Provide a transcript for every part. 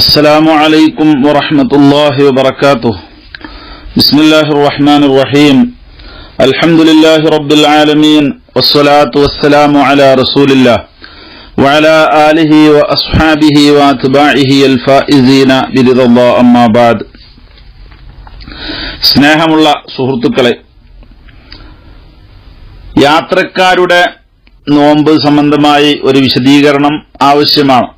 السلام عليكم ورحمة الله وبركاته بسم الله الرحمن الرحيم الحمد لله رب العالمين والصلاة والسلام على رسول الله وعلى آله وأصحابه وأتباعه الفائزين برضا الله أما بعد സ്നേഹമുള്ള സുഹൃത്തുക്കളെ യാത്രക്കാരുടെ നോമ്പ് സംബന്ധമായി ഒരു വിശദീകരണം ആവശ്യമാണ്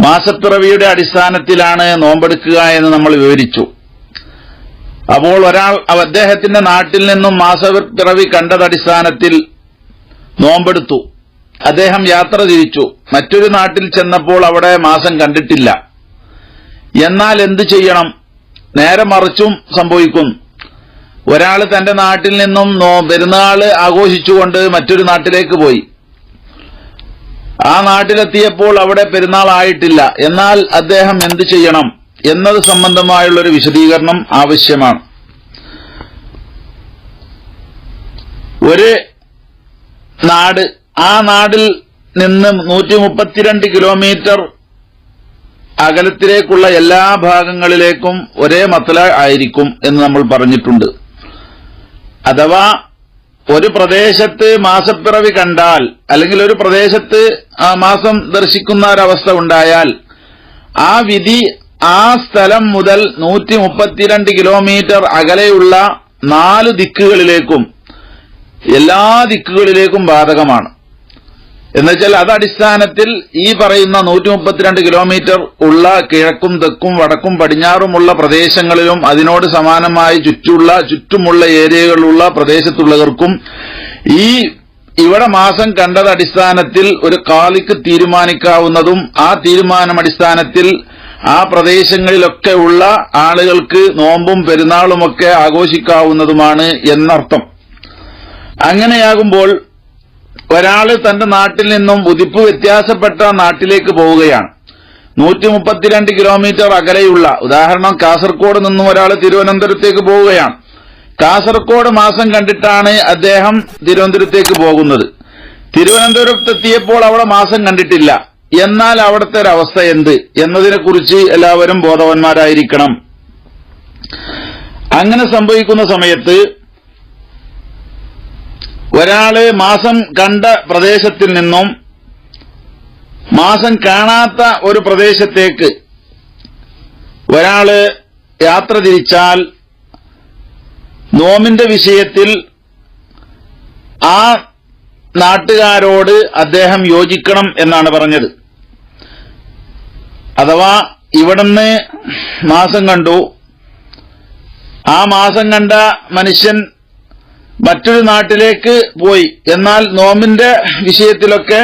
മാസപ്പിറവിയുടെ അടിസ്ഥാനത്തിലാണ് നോമ്പെടുക്കുക എന്ന് നമ്മൾ വിവരിച്ചു. അപ്പോൾ ഒരാൾ അദ്ദേഹത്തിന്റെ നാട്ടിൽ നിന്നും മാസപ്പിറവി കണ്ടതടിസ്ഥാനത്തിൽ നോമ്പെടുത്തു. അദ്ദേഹം യാത്ര തിരിച്ചു. മറ്റൊരു നാട്ടിൽ ചെന്നപ്പോൾ അവിടെ മാസം കണ്ടിട്ടില്ല. എന്നാൽ എന്തു ചെയ്യണം? നേരെ മറിച്ചും സംഭവിക്കും ഒരാൾ തന്റെ നാട്ടിൽ നിന്നും പെരുന്നാൾ ആഘോഷിച്ചുകൊണ്ട് മറ്റൊരു നാട്ടിലേക്ക് പോയി. ആ നാട്ടിലെത്തിയപ്പോൾ അവിടെ പെരുന്നാൾ ആയിട്ടില്ല എന്നാൽ അദ്ദേഹം എന്തു ചെയ്യണം? എന്നത് സംബന്ധമായുള്ള ഒരു വിശദീകരണം ആവശ്യമാണ്. ഒരു നാട് ആ നാടിൽ നിന്ന് നൂറ്റി മുപ്പത്തിരണ്ട് കിലോമീറ്റർ അകലത്തിലേക്കുള്ള എല്ലാ ഭാഗങ്ങളിലേക്കും ഒരേ മത്തല ആയിരിക്കും എന്ന് നമ്മൾ പറഞ്ഞിട്ടുണ്ട്. അഥവാ ഒരു പ്രദേശത്ത് മാസപ്പിറവി കണ്ടാൽ അല്ലെങ്കിൽ ഒരു പ്രദേശത്ത് മാസം ദർശിക്കുന്ന ഒരവസ്ഥ ഉണ്ടായാൽ ആ വിധി ആ സ്ഥലം മുതൽ നൂറ്റി മുപ്പത്തിരണ്ട് കിലോമീറ്റർ അകലെയുള്ള നാല് ദിക്കുകളിലേക്കും എല്ലാ ദിക്കുകളിലേക്കും ബാധകമാണ്. എന്നുവെച്ചാൽ അത് അടിസ്ഥാനത്തിൽ ഈ പറയുന്ന നൂറ്റി മുപ്പത്തിരണ്ട് കിലോമീറ്റർ ഉള്ള കിഴക്കും തെക്കും വടക്കും പടിഞ്ഞാറുമുള്ള പ്രദേശങ്ങളിലും അതിനോട് സമാനമായി ചുറ്റുള്ള ചുറ്റുമുള്ള ഏരിയകളിലുള്ള പ്രദേശത്തുള്ളവർക്കും ഈ ഇവിടെ മാസം കണ്ടത് അടിസ്ഥാനത്തിൽ ഒരു കാലിക്ക് തീരുമാനിക്കാവുന്നതും ആ തീരുമാനം അടിസ്ഥാനത്തിൽ ആ പ്രദേശങ്ങളിലൊക്കെ ഉള്ള ആളുകൾക്ക് നോമ്പും പെരുന്നാളുമൊക്കെ ആഘോഷിക്കാവുന്നതുമാണ് എന്നർത്ഥം. അങ്ങനെയാകുമ്പോൾ ഒരാൾ തന്റെ നാട്ടിൽ നിന്നും ഉതിപ്പ് വ്യത്യാസപ്പെട്ട നാട്ടിലേക്ക് പോവുകയാണ്. നൂറ്റി മുപ്പത്തിരണ്ട് കിലോമീറ്റർ അകലെയുള്ള ഉദാഹരണം കാസർകോട് നിന്നും ഒരാൾ തിരുവനന്തപുരത്തേക്ക് പോവുകയാണ്. കാസർകോട് മാസം കണ്ടിട്ടാണ് അദ്ദേഹം തിരുവനന്തപുരത്തേക്ക് പോകുന്നത്. തിരുവനന്തപുരത്തെത്തിയപ്പോൾ അവിടെ മാസം കണ്ടിട്ടില്ല. എന്നാൽ അവിടുത്തെ ഒരവസ്ഥ എന്ത്? എന്നതിനെക്കുറിച്ച് എല്ലാവരും ബോധവാന്മാരായിരിക്കണം. അങ്ങനെ സംഭവിക്കുന്ന സമയത്ത് ഒരാൾ മാസം കണ്ട പ്രദേശത്തിൽ നിന്നും മാസം കാണാത്ത ഒരു പ്രദേശത്തേക്ക് ഒരാൾ യാത്ര തിരിച്ചാൽ നോമിന്റെ വിഷയത്തിൽ ആ നാട്ടുകാരോട് അദ്ദേഹം യോജിക്കണം എന്നാണ് പറഞ്ഞത്. അഥവാ ഇവിടുന്ന് മാസം കണ്ടു. ആ മാസം കണ്ട മനുഷ്യൻ മറ്റൊരു നാട്ടിലേക്ക് പോയി. എന്നാൽ നോമിന്റെ വിഷയത്തിലൊക്കെ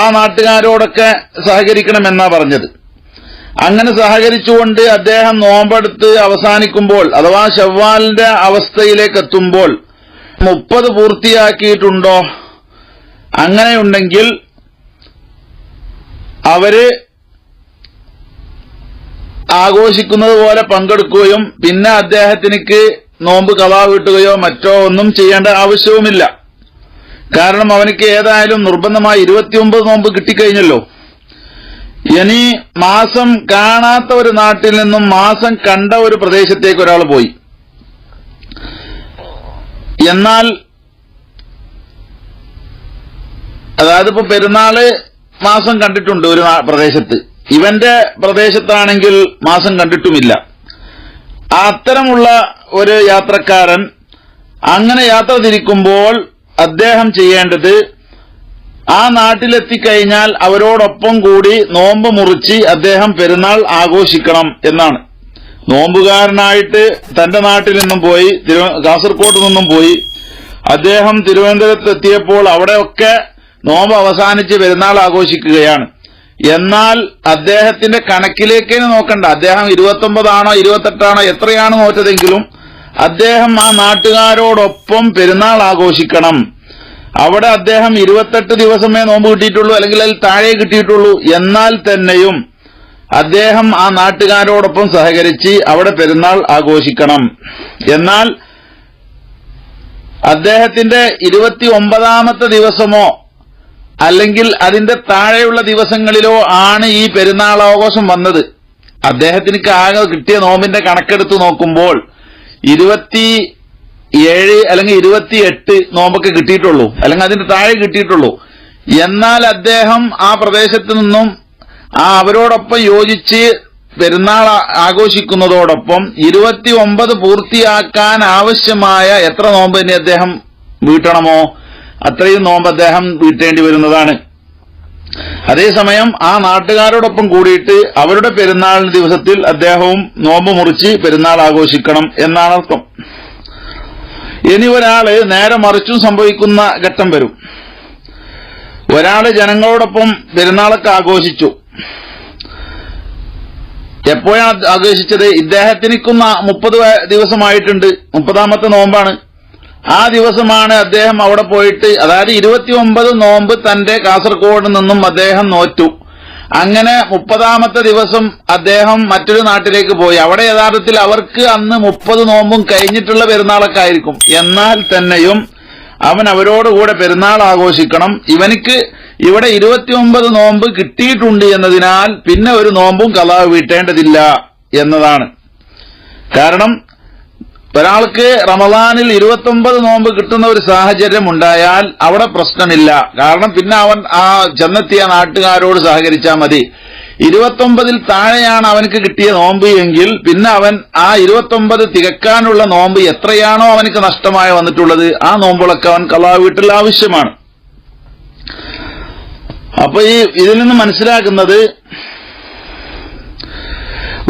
ആ നാട്ടുകാരോടൊക്കെ സഹകരിക്കണമെന്നാ പറഞ്ഞത്. അങ്ങനെ സഹകരിച്ചുകൊണ്ട് അദ്ദേഹം നോമ്പെടുത്ത് അവസാനിക്കുമ്പോൾ അഥവാ ഷവ്വാലിന്റെ അവസ്ഥയിലേക്ക് എത്തുമ്പോൾ മുപ്പത് പൂർത്തിയാക്കിയിട്ടുണ്ടോ? അങ്ങനെയുണ്ടെങ്കിൽ അവർ ആഘോഷിക്കുന്നത് പോലെ പങ്കെടുക്കുകയും പിന്നെ അദ്ദേഹത്തിനിക്ക് നോമ്പ് കഥാ വീട്ടുകയോ മറ്റോ ഒന്നും ചെയ്യേണ്ട ആവശ്യവുമില്ല. കാരണം അവനക്ക് ഏതായാലും നിർബന്ധമായി ഇരുപത്തിയൊമ്പത് നോമ്പ് കിട്ടിക്കഴിഞ്ഞല്ലോ. ഇനി മാസം കാണാത്ത ഒരു നാട്ടിൽ നിന്നും മാസം കണ്ട ഒരു പ്രദേശത്തേക്ക് ഒരാൾ പോയി. എന്നാൽ അതായത് ഇപ്പൊ പെരുന്നാൾ മാസം കണ്ടിട്ടുണ്ട് ഒരു പ്രദേശത്ത്. ഇവന്റെ പ്രദേശത്താണെങ്കിൽ മാസം കണ്ടിട്ടുമില്ല. അത്തരമുള്ള ഒരു യാത്രക്കാരൻ അങ്ങനെ യാത്ര തിരിക്കുമ്പോൾ അദ്ദേഹം ചെയ്യേണ്ടത് ആ നാട്ടിലെത്തിക്കഴിഞ്ഞാൽ അവരോടൊപ്പം കൂടി നോമ്പ് മുറിച്ച് അദ്ദേഹം പെരുന്നാൾ ആഘോഷിക്കണം എന്നാണ്. നോമ്പുകാരനായിട്ട് തന്റെ നാട്ടിൽ നിന്നും പോയി കാസർകോട്ട് നിന്നും പോയി. അദ്ദേഹം തിരുവനന്തപുരത്ത് എത്തിയപ്പോൾ അവിടെയൊക്കെ നോമ്പ് അവസാനിച്ച് പെരുന്നാൾ ആഘോഷിക്കുകയാണ്. എന്നാൽ അദ്ദേഹത്തിന്റെ കണക്കിലേക്ക് നോക്കണ്ട. അദ്ദേഹം ഇരുപത്തൊമ്പതാണോ ഇരുപത്തെട്ടാണോ എത്രയാണ് നോറ്റതെങ്കിലും അദ്ദേഹം ആ നാട്ടുകാരോടൊപ്പം പെരുന്നാൾ ആഘോഷിക്കണം. അവിടെ അദ്ദേഹം ഇരുപത്തെട്ട് ദിവസമേ നോമ്പ് കിട്ടിയിട്ടുള്ളൂ അല്ലെങ്കിൽ അതിൽ താഴെ കിട്ടിയിട്ടുള്ളൂ. എന്നാൽ തന്നെയും അദ്ദേഹം ആ നാട്ടുകാരോടൊപ്പം സഹകരിച്ച് അവിടെ പെരുന്നാൾ ആഘോഷിക്കണം. എന്നാൽ അദ്ദേഹത്തിന്റെ ഇരുപത്തി ഒമ്പതാമത്തെ ദിവസമോ അല്ലെങ്കിൽ അതിന്റെ താഴെയുള്ള ദിവസങ്ങളിലോ ആണ് ഈ പെരുന്നാൾ ആഘോഷം വന്നത്. അദ്ദേഹത്തിന് ആകെ കിട്ടിയ നോമ്പിന്റെ കണക്കെടുത്ത് നോക്കുമ്പോൾ ഇരുപത്തി ഏഴ് അല്ലെങ്കിൽ ഇരുപത്തി എട്ട് നോമ്പൊക്കെ കിട്ടിയിട്ടുള്ളൂ. അല്ലെങ്കിൽ അതിന്റെ താഴെ കിട്ടിയിട്ടുള്ളൂ. എന്നാൽ അദ്ദേഹം ആ പ്രദേശത്ത് നിന്നും ആ അവരോടൊപ്പം യോജിച്ച് പെരുന്നാൾ ആഘോഷിക്കുന്നതോടൊപ്പം ഇരുപത്തി ഒമ്പത് പൂർത്തിയാക്കാൻ ആവശ്യമായ എത്ര നോമ്പ് ഇനി അദ്ദേഹം വീട്ടണമോ? അത്രയും നോമ്പ് അദ്ദേഹം വീട്ടേണ്ടി വരുന്നതാണ്. അതേസമയം ആ നാട്ടുകാരോടൊപ്പം കൂടിയിട്ട് അവരുടെ പെരുന്നാൾ ദിവസത്തിൽ അദ്ദേഹവും നോമ്പ് മുറിച്ച് പെരുന്നാൾ ആഘോഷിക്കണം എന്നാണ് അർത്ഥം. ഇനി ഒരാൾ നേരെ മറിച്ചും സംഭവിക്കുന്ന ഘട്ടം വരും. ഒരാൾ ജനങ്ങളോടൊപ്പം പെരുന്നാളൊക്കെ ആഘോഷിച്ചു. എപ്പോഴാണ് ആഘോഷിച്ചത്? ഇദ്ദേഹത്തിനിക്കുന്ന മുപ്പത് ദിവസമായിട്ടുണ്ട്. മുപ്പതാമത്തെ നോമ്പാണ്. ആ ദിവസമാണ് അദ്ദേഹം അവിടെ പോയിട്ട് അതായത് ഇരുപത്തിയൊമ്പത് നോമ്പ് തന്റെ കാസർഗോഡ് നിന്നും അദ്ദേഹം നോറ്റു. അങ്ങനെ മുപ്പതാമത്തെ ദിവസം അദ്ദേഹം മറ്റൊരു നാട്ടിലേക്ക് പോയി. അവിടെ യഥാർത്ഥത്തിൽ അവർക്ക് അന്ന് മുപ്പത് നോമ്പും കഴിഞ്ഞിട്ടുള്ള പെരുന്നാളൊക്കെ ആയിരിക്കും. എന്നാൽ തന്നെയും അവൻ അവരോടുകൂടെ പെരുന്നാൾ ആഘോഷിക്കണം. ഇവനിക്ക് ഇവിടെ ഇരുപത്തിയൊമ്പത് നോമ്പ് കിട്ടിയിട്ടുണ്ട് എന്നതിനാൽ പിന്നെ ഒരു നോമ്പും കലാവ് വീട്ടേണ്ടതില്ല എന്നതാണ്. കാരണം ഒരാൾക്ക് റമദാനിൽ ഇരുപത്തൊമ്പത് നോമ്പ് കിട്ടുന്ന ഒരു സാഹചര്യം ഉണ്ടായാൽ അവിടെ പ്രശ്നമില്ല. കാരണം പിന്നെ അവൻ ആ ചെന്നെത്തിയ നാട്ടുകാരോട് സഹകരിച്ചാൽ മതി. ഇരുപത്തൊമ്പതിൽ താഴെയാണ് അവനക്ക് കിട്ടിയ നോമ്പ് എങ്കിൽ പിന്നെ അവൻ ആ ഇരുപത്തൊമ്പത് തികക്കാനുള്ള നോമ്പ് എത്രയാണോ അവനക്ക് നഷ്ടമായി വന്നിട്ടുള്ളത് ആ നോമ്പുകളൊക്കെ അവൻ കലാ വീട്ടിൽ ആവശ്യമാണ്. അപ്പൊ ഈ ഇതിൽ നിന്ന് മനസ്സിലാക്കുന്നത്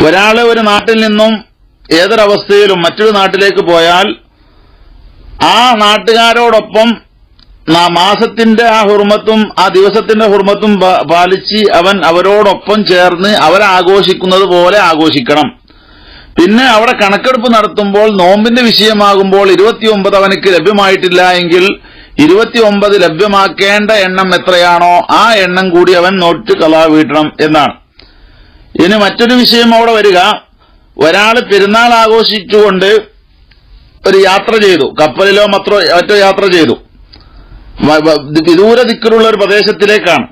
ഒരാളെ ഒരു നാട്ടിൽ നിന്നും ഏതൊരവസ്ഥയിലും മറ്റൊരു നാട്ടിലേക്ക് പോയാൽ ആ നാട്ടുകാരോടൊപ്പം മാസത്തിന്റെ ആ ഹുർമത്തും ആ ദിവസത്തിന്റെ ഹുർമത്തും പാലിച്ച് അവൻ അവരോടൊപ്പം ചേർന്ന് അവരാഘോഷിക്കുന്നത് പോലെ ആഘോഷിക്കണം. പിന്നെ അവിടെ കണക്കെടുപ്പ് നടത്തുമ്പോൾ നോമ്പിന്റെ വിഷയമാകുമ്പോൾ ഇരുപത്തിയൊമ്പത് അവനക്ക് ലഭ്യമായിട്ടില്ല എങ്കിൽ ഇരുപത്തിയൊമ്പത് ലഭ്യമാക്കേണ്ട എണ്ണം എത്രയാണോ ആ എണ്ണം കൂടി അവൻ നോട്ട് കലാ വീട്ടണം എന്നാണ്. ഇനി മറ്റൊരു വിഷയം അവിടെ വരിക. ഒരാൾ പെരുന്നാൾ ആഘോഷിച്ചുകൊണ്ട് ഒരു യാത്ര ചെയ്തു. കപ്പലിലോ മറ്റോ മറ്റോ യാത്ര ചെയ്തു. വിദൂര ദിക്കിലുള്ള ഒരു പ്രദേശത്തിലേക്കാണ്.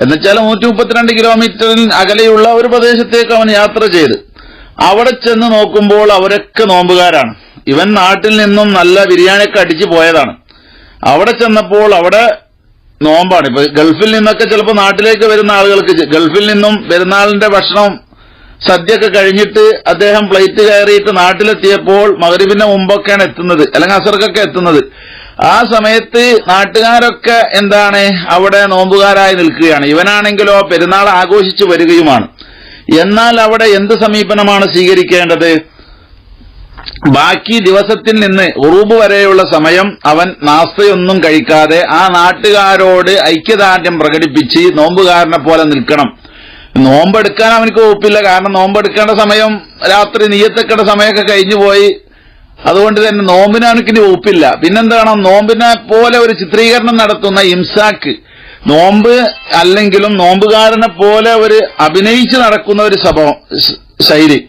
എന്നുവെച്ചാൽ നൂറ്റി മുപ്പത്തിരണ്ട് കിലോമീറ്ററിൽ അകലെയുള്ള ഒരു പ്രദേശത്തേക്ക് അവൻ യാത്ര ചെയ്ത്. അവിടെ ചെന്ന് നോക്കുമ്പോൾ അവരൊക്കെ നോമ്പുകാരാണ്. ഇവൻ നാട്ടിൽ നിന്നും നല്ല ബിരിയാണിയൊക്കെ അടിച്ചു പോയതാണ്. അവിടെ ചെന്നപ്പോൾ അവിടെ നോമ്പാണ്. ഇപ്പൊ ഗൾഫിൽ നിന്നൊക്കെ ചിലപ്പോൾ നാട്ടിലേക്ക് വരുന്ന ആളുകൾക്ക് ഗൾഫിൽ നിന്നും പെരുന്നാളിന്റെ ഭക്ഷണം സദ്യയൊക്കെ കഴിഞ്ഞിട്ട് അദ്ദേഹം പ്ലേറ്റ് കയറിയിട്ട് നാട്ടിലെത്തിയപ്പോൾ മകരിബിന്റെ മുമ്പൊക്കെയാണ് എത്തുന്നത്. അല്ലെങ്കിൽ അസർക്കൊക്കെ എത്തുന്നത്. ആ സമയത്ത് നാട്ടുകാരൊക്കെ എന്താണ് അവിടെ നോമ്പുകാരായി നിൽക്കുകയാണ്. ഇവനാണെങ്കിലോ പെരുന്നാൾ ആഘോഷിച്ചു വരികയുമാണ്. എന്നാൽ അവിടെ എന്ത് സമീപനമാണ് സ്വീകരിക്കേണ്ടത്? ബാക്കി ദിവസത്തിൽ നിന്ന് ഉറൂബ് വരെയുള്ള സമയം അവൻ നാസ്തയൊന്നും കഴിക്കാതെ ആ നാട്ടുകാരോട് ഐക്യദാർഢ്യം പ്രകടിപ്പിച്ച് നോമ്പുകാരനെ പോലെ നിൽക്കണം. നോമ്പെടുക്കാൻ അവനക്ക് ഒപ്പില്ല. കാരണം നോമ്പെടുക്കേണ്ട സമയം രാത്രി നീയത്തെക്കേണ്ട സമയമൊക്കെ കഴിഞ്ഞു പോയി. അതുകൊണ്ട് തന്നെ നോമ്പിന് അവനക്കിന് ഒപ്പില്ല. പിന്നെന്താണ്? നോമ്പിനെ പോലെ ഒരു ചിത്രീകരണം നടത്തുന്ന ഇംസാക്ക് നോമ്പ് അല്ലെങ്കിലും നോമ്പുകാരനെ പോലെ ഒരു അഭിനയിച്ച് നടക്കുന്ന ഒരു സ്വഭാവം ശൈലി.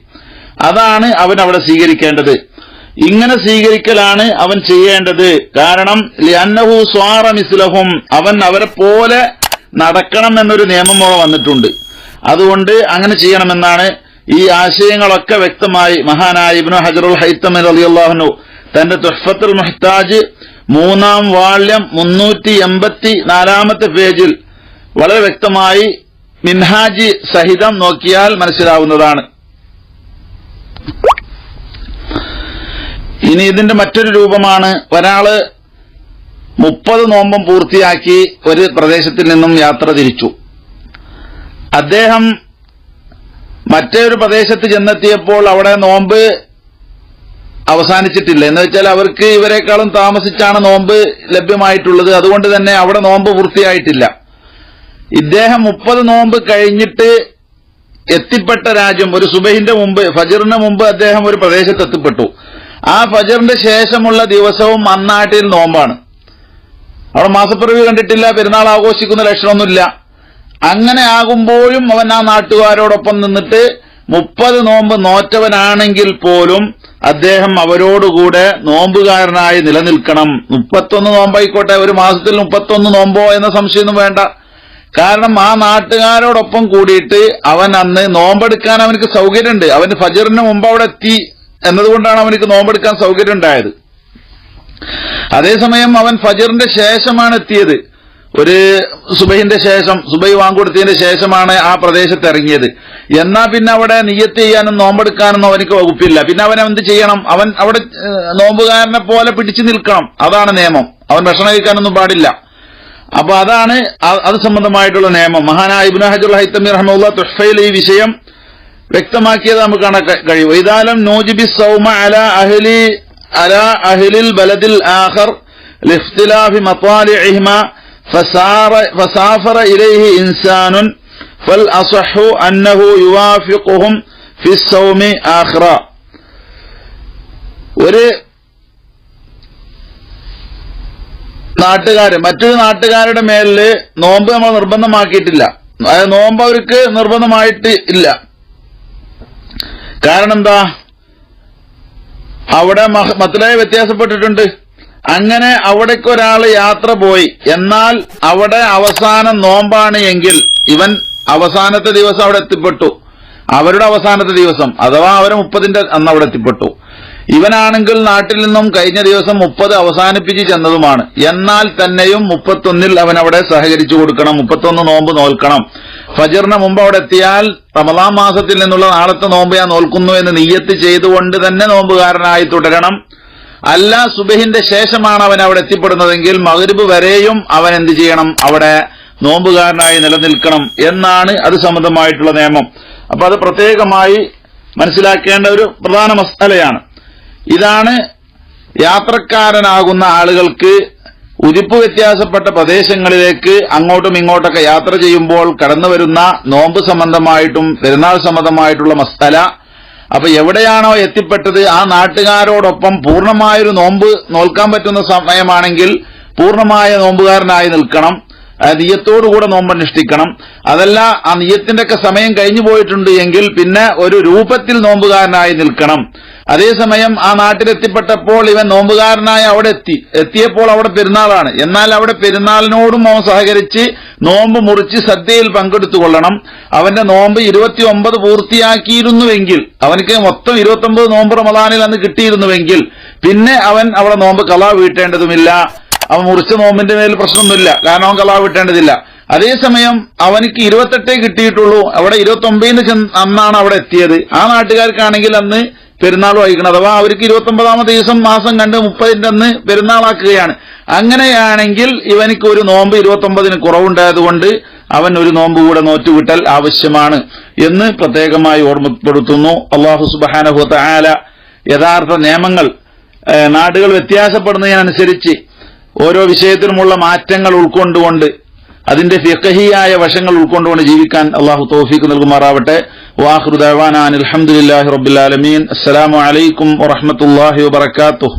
അതാണ് അവൻ അവിടെ സ്വീകരിക്കേണ്ടത്. ഇങ്ങനെ സ്വീകരിക്കലാണ് അവൻ ചെയ്യേണ്ടത്. കാരണം ലിയന്നഹു സ്വാറ മിസ്ലഹും അവൻ അവരെ പോലെ നടക്കണം എന്നൊരു നിയമം വന്നിട്ടുണ്ട്. അതുകൊണ്ട് അങ്ങനെ ചെയ്യണമെന്നാണ് ഈ ആശയങ്ങളൊക്കെ വ്യക്തമായി മഹാനായ ഇബ്നു ഹജറുൽ ഹൈത്തമൻ അലിയുള്ളാഹുനു തന്റെ തുഹഫത്തുൽ മുഹ്താജ് മൂന്നാം വാള്യം മുന്നൂറ്റി എൺപത്തി നാലാമത്തെ പേജിൽ വളരെ വ്യക്തമായി മിൻഹാജി സഹിതം നോക്കിയാൽ മനസ്സിലാവുന്നതാണ്. ഇനി ഇതിന്റെ മറ്റൊരു രൂപമാണ് ഒരാൾ മുപ്പത് നോമ്പം പൂർത്തിയാക്കി ഒരു പ്രദേശത്തിൽ നിന്നും യാത്ര തിരിച്ചു. അദ്ദേഹം മറ്റൊരു പ്രദേശത്ത് ചെന്നെത്തിയപ്പോൾ അവിടെ നോമ്പ് അവസാനിച്ചിട്ടില്ല. എന്ന് വെച്ചാൽ അവർക്ക് ഇവരെക്കാളും താമസിച്ചാണ് നോമ്പ് ലഭ്യമായിട്ടുള്ളത്. അതുകൊണ്ട് തന്നെ അവിടെ നോമ്പ് പൂർത്തിയായിട്ടില്ല. ഇദ്ദേഹം മുപ്പത് നോമ്പ് കഴിഞ്ഞിട്ട് എത്തിപ്പെട്ട രാജ്യം ഒരു സുബഹിന്റെ മുമ്പ് ഫജറിന് മുമ്പ് അദ്ദേഹം ഒരു പ്രദേശത്ത് എത്തിപ്പെട്ടു. ആ ഫജറിന്റെ ശേഷമുള്ള ദിവസവും അന്നാട്ടിൽ നോമ്പാണ്. അവിടെ മാസപ്പിറവി കണ്ടിട്ടില്ല പെരുന്നാൾ ആഘോഷിക്കുന്ന ലക്ഷണമൊന്നുമില്ല. അങ്ങനെ ആകുമ്പോഴും അവൻ ആ നാട്ടുകാരോടൊപ്പം നിന്നിട്ട് മുപ്പത് നോമ്പ് നോറ്റവനാണെങ്കിൽ പോലും അദ്ദേഹം അവരോടുകൂടെ നോമ്പുകാരനായി നിലനിൽക്കണം. മുപ്പത്തൊന്ന് നോമ്പായിക്കോട്ടെ ഒരു മാസത്തിൽ മുപ്പത്തൊന്ന് നോമ്പോ എന്ന സംശയമൊന്നും വേണ്ട. കാരണം ആ നാട്ടുകാരോടൊപ്പം കൂടിയിട്ട് അവൻ അന്ന് നോമ്പെടുക്കാൻ അവനക്ക് സൗകര്യമുണ്ട്. അവന് ഫജറിന് മുമ്പ് അവിടെ എത്തി എന്നതുകൊണ്ടാണ് അവനക്ക് നോമ്പെടുക്കാൻ സൗകര്യം ഉണ്ടായത് അതേസമയം അവൻ ഫജറിന്റെ ശേഷമാണ് എത്തിയത്. ഒരു സുബൈന്റെ ശേഷം സുബൈ വാങ്കൊടുത്തതിന്റെ ശേഷമാണ് ആ പ്രദേശത്ത് ഇറങ്ങിയത്. എന്നാ പിന്നെ അവിടെ നീയത്ത് ചെയ്യാനും നോമ്പെടുക്കാനൊന്നും അവനക്ക് വകുപ്പില്ല. പിന്നെ അവൻ എന്ത് ചെയ്യണം? അവൻ അവിടെ നോമ്പുകാരനെ പോലെ പിടിച്ചു നിൽക്കണം. അതാണ് നിയമം. അവൻ ഭക്ഷണം കഴിക്കാനൊന്നും പാടില്ല. അപ്പൊ അതാണ് അത് സംബന്ധമായിട്ടുള്ള നിയമം. മഹാനായ ഇബ്നു ഹജുൽ ഹൈത്തമി റഹ്മുല്ല തുഷ്ഫയിൽ ഈ വിഷയം വ്യക്തമാക്കിയത് നമുക്ക് കാണാൻ കഴിയും. ഇതാലം നോജിബി സൗമ അല അഹ്ലി അല അഹ്ലിൽ ബലദിൽ ആഖർ ലിഫ്തിലാഫി മത്താലിഹിമ فسافر إليه إنسان فالأصح أنه يوافقهم في الصوم آخرا ഒരു നാട്ടുകാര് മറ്റൊരു നാട്ടുകാരുടെ മേലില് നോമ്പ് നമ്മൾ നിർബന്ധമാക്കിയിട്ടില്ല അതായത് നോമ്പ് അവർക്ക് നിർബന്ധമായിട്ട് ഇല്ല കാരണം എന്താ അവിടെ മത്തിലായി വ്യത്യാസപ്പെട്ടിട്ടുണ്ട് അങ്ങനെ അവിടേക്ക് ഒരാൾ യാത്ര പോയി. എന്നാൽ അവിടെ അവസാന നോമ്പാണ് എങ്കിൽ ഇവൻ അവസാനത്തെ ദിവസം അവിടെ എത്തിപ്പെട്ടു. അവരുടെ അവസാനത്തെ ദിവസം അഥവാ അവരെ മുപ്പതിന്റെ അന്ന് അവിടെ എത്തിപ്പെട്ടു. ഇവനാണെങ്കിൽ നാട്ടിൽ നിന്നും കഴിഞ്ഞ ദിവസം മുപ്പത് അവസാനിപ്പിച്ച് ചെന്നതുമാണ്. എന്നാൽ തന്നെയും മുപ്പത്തൊന്നിൽ അവൻ അവിടെ സഹകരിച്ചു കൊടുക്കണം. മുപ്പത്തൊന്ന് നോമ്പ് നോൽക്കണം. ഫജറിന് മുമ്പ് അവിടെ എത്തിയാൽ റമദാം മാസത്തിൽ നിന്നുള്ള നാളത്തെ നോമ്പ് ഞാൻ നോൽക്കുന്നു എന്ന് നീയത്ത് ചെയ്തുകൊണ്ട് തന്നെ നോമ്പുകാരനായി തുടരണം. അല്ല സുബഹിന്റെ ശേഷമാണ് അവൻ അവിടെ എത്തിപ്പെടുന്നതെങ്കിൽ മകരുബ് വരെയും അവൻ എന്ത് ചെയ്യണം? അവിടെ നോമ്പുകാരനായി നിലനിൽക്കണം എന്നാണ് അത് സംബന്ധമായിട്ടുള്ള നിയമം. അപ്പൊ അത് പ്രത്യേകമായി മനസ്സിലാക്കേണ്ട ഒരു പ്രധാന മസാലയാണ്. ഇതാണ് യാത്രക്കാരനാകുന്ന ആളുകൾക്ക് ഉതിപ്പ് വ്യത്യാസപ്പെട്ട പ്രദേശങ്ങളിലേക്ക് അങ്ങോട്ടും ഇങ്ങോട്ടൊക്കെ യാത്ര ചെയ്യുമ്പോൾ കടന്നു വരുന്ന നോമ്പ് സംബന്ധമായിട്ടും പെരുന്നാൾ സംബന്ധമായിട്ടുള്ള മസ്തല അപ്പൊ എവിടെയാണോ എത്തിപ്പെട്ടത് ആ നാട്ടുകാരോടൊപ്പം പൂർണമായൊരു നോമ്പ് നോൽക്കാൻ പറ്റുന്ന സമയമാണെങ്കിൽ പൂർണമായ നോമ്പുകാരനായി നിൽക്കണം. നിയത്തോടുകൂടെ നോമ്പനുഷ്ഠിക്കണം അതല്ല ആ നിയത്തിന്റെ ഒക്കെ സമയം കഴിഞ്ഞു പോയിട്ടുണ്ട് എങ്കിൽ പിന്നെ ഒരു രൂപത്തിൽ നോമ്പുകാരനായി നിൽക്കണം. അതേസമയം ആ നാട്ടിലെത്തിപ്പെട്ടപ്പോൾ ഇവൻ നോമ്പുകാരനായി അവിടെ എത്തി. എത്തിയപ്പോൾ അവിടെ പെരുന്നാളാണ്. എന്നാൽ അവിടെ പെരുന്നാളിനോടും അവൻ സഹകരിച്ച് നോമ്പ് മുറിച്ച് സദ്യയിൽ പങ്കെടുത്തുകൊള്ളണം. അവന്റെ നോമ്പ് ഇരുപത്തി ഒമ്പത് പൂർത്തിയാക്കിയിരുന്നുവെങ്കിൽ അവനക്ക് മൊത്തം ഇരുപത്തി ഒമ്പത് നോമ്പ് റമദാനിൽ അന്ന് കിട്ടിയിരുന്നുവെങ്കിൽ പിന്നെ അവൻ അവിടെ നോമ്പ് കലാ വീട്ടേണ്ടതുമില്ല. അവൻ മുറിച്ച നോമ്പിന്റെ മേൽ പ്രശ്നമൊന്നുമില്ല. കാരണം അവൻ കലാ വിട്ടേണ്ടതില്ല അതേസമയം അവനിക്ക് ഇരുപത്തെട്ടേ കിട്ടിയിട്ടുള്ളൂ. അവിടെ ഇരുപത്തി ഒമ്പതിന് അന്നാണ് അവിടെ എത്തിയത്. ആ നാട്ടുകാർക്കാണെങ്കിൽ അന്ന് പെരുന്നാൾ വഹിക്കണം അഥവാ അവർക്ക് ഇരുപത്തി ഒമ്പതാമത്തെ ദിവസം മാസം കണ്ട് മുപ്പതിന്റെ അന്ന് പെരുന്നാളാക്കുകയാണ്. അങ്ങനെയാണെങ്കിൽ ഇവനിക്ക് ഒരു നോമ്പ് ഇരുപത്തി ഒമ്പതിന് കുറവുണ്ടായതുകൊണ്ട് അവൻ ഒരു നോമ്പ് കൂടെ നോറ്റുവിട്ടൽ ആവശ്യമാണ് എന്ന് പ്രത്യേകമായി ഓർമ്മപ്പെടുത്തുന്നു. അള്ളാഹു സുബാനഹുത്ത ആല യഥാർത്ഥ നിയമങ്ങൾ നാടുകൾ വ്യത്യാസപ്പെടുന്നതിനനുസരിച്ച് ഓരോ വിഷയത്തിലുമുള്ള മാറ്റങ്ങൾ ഉൾക്കൊണ്ടുകൊണ്ട് അതിന്റെ ഫിഖഹിയായ വശങ്ങൾ ഉൾക്കൊണ്ടുകൊണ്ട് ജീവിക്കാൻ അള്ളാഹു തൗഫീഖ് നൽകുമാറാവട്ടെ. വാഹൃദാൻ അലഹമുല്ലാഹി റബ്ബുലാലമീൻ അസ്സലാമു അലൈക്കും വറഹമത്തല്ലാഹി വബർക്കാത്തു